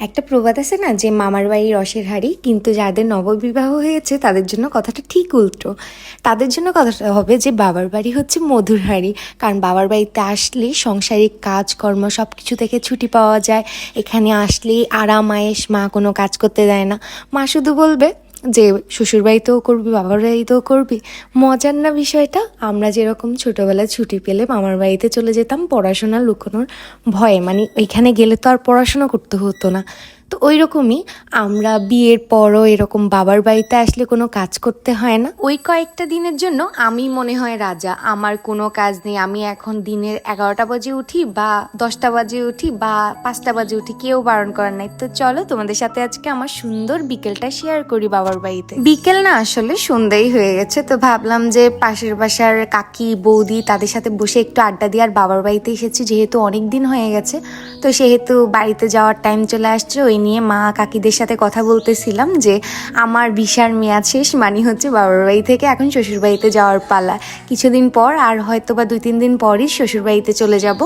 একটা প্রবাদ আছে না যে মামার বাড়ির রসের হাড়ি, কিন্তু যাদের নববিবাহ হয়েছে তাদের জন্য কথাটা ঠিক উল্টো। তাদের জন্য কথাটা হবে যে বাবার বাড়ি হচ্ছে মধুর হাড়ি, কারণ বাবার বাড়িতে আসলে সংসারিক কাজকর্ম সব কিছু থেকে ছুটি পাওয়া যায়। এখানে আসলেই আরাম আয়েস, মা কোনো কাজ করতে দেয় না। মা শুধু বলবে যে শ্বশুর বাড়িতেও করবি, বাবার বাড়িতেও করবি, মজার না বিষয়টা? আমরা যেরকম ছোটোবেলায় ছুটি পেলে মামার বাড়িতে চলে যেতাম, পড়াশোনা লুকোনোর ভয়ে। মানে ওইখানে গেলে তো আর পড়াশোনা করতে হতো না। তো ওই রকমই আমরা বিয়ের পরও এরকম বাবার বাড়িতে আসলে কোনো কাজ করতে হয় না। ওই কয়েকটা দিনের জন্য আমি মনে হয় রাজা। আমার কোনো কাজ নেই। আমি এখন দিনের এগারোটা বাজে উঠি বা দশটা বাজে উঠি বা পাঁচটা বাজে উঠি কেউ বারণ করার নাই। তো চলো তোমাদের সাথে আজকে আমার সুন্দর বিকেলটা শেয়ার করি বাবার বাড়িতে। বিকেল না আসলে সন্ধ্যাই হয়ে গেছে। তো ভাবলাম যে পাশের বাসার কাকি বৌদি তাদের সাথে বসে একটু আড্ডা দিয়ে আর বাবার বাড়িতে এসেছি যেহেতু অনেক দিন হয়ে গেছে। তো সেহেতু বাড়িতে যাওয়ার টাইম চলে আসছে, ওই নিয়ে মা কাকিদের সাথে কথা বলতেছিলাম যে, আমার বিশার মেয়াদ শেষ মানে হচ্ছে বাবার বাড়ি থেকে এখন শ্বশুরবাড়িতে যাওয়ার পালা। কিছুদিন পর আর হয়তো বা দুই তিন দিন পরই শ্বশুরবাড়িতে চলে যাব।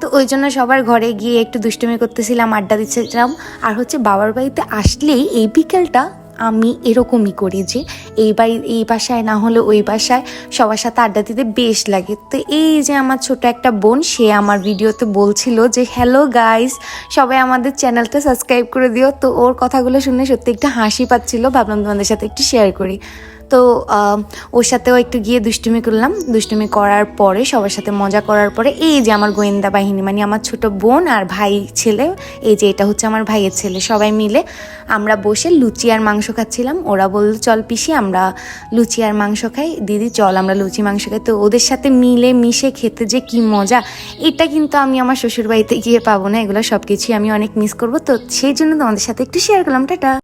তো ওই জন্য সবার ঘরে গিয়ে একটু দুষ্টুমি করতেছিলাম, আড্ডা দিচ্ছিলাম। আর হচ্ছে বাবার বাড়িতে আসলেই এই বিকেলটা আমি এরকমই করি যে এই বাড়ি এই বাসায় না হলে ওই বাসায় সবার সাথে আড্ডা দিতে বেশ লাগে। তো এই যে আমার ছোট একটা বোন, সে আমার ভিডিওতে বলছিল যে হ্যালো গাইস সবাই আমাদের চ্যানেলটা সাবস্ক্রাইব করে দিও। তো ওর কথাগুলো শুনে সত্যি একটু হাসি পাচ্ছিল। ভাবলাম তোমাদের সাথে একটু শেয়ার করি। তো ওর সাথেও একটু গিয়ে দুষ্টুমি করলাম। দুষ্টুমি করার পরে, সবার সাথে মজা করার পরে, এই যে আমার গোয়েন্দা বাহিনী মানে আমার ছোট বোন আর ভাই ছেলে, এই যে এটা হচ্ছে আমার ভাইয়ের ছেলে, সবাই মিলে আমরা বসে লুচি আর মাংস খাচ্ছিলাম। ওরা বলল, চল পিসি, আমরা লুচি আর মাংস খাই। দিদি, চল, আমরা লুচি মাংস খাই। তো ওদের সাথে মিলে মিশে খেতে যে কি মজা, এটা কিন্তু আমি আমার শ্বশুর বাড়িতে গিয়ে পাবো না। এগুলো সব কিছুই আমি অনেক মিস করব। তো সেই জন্য তোমাদের সাথে একটু শেয়ার করলাম। টাটা!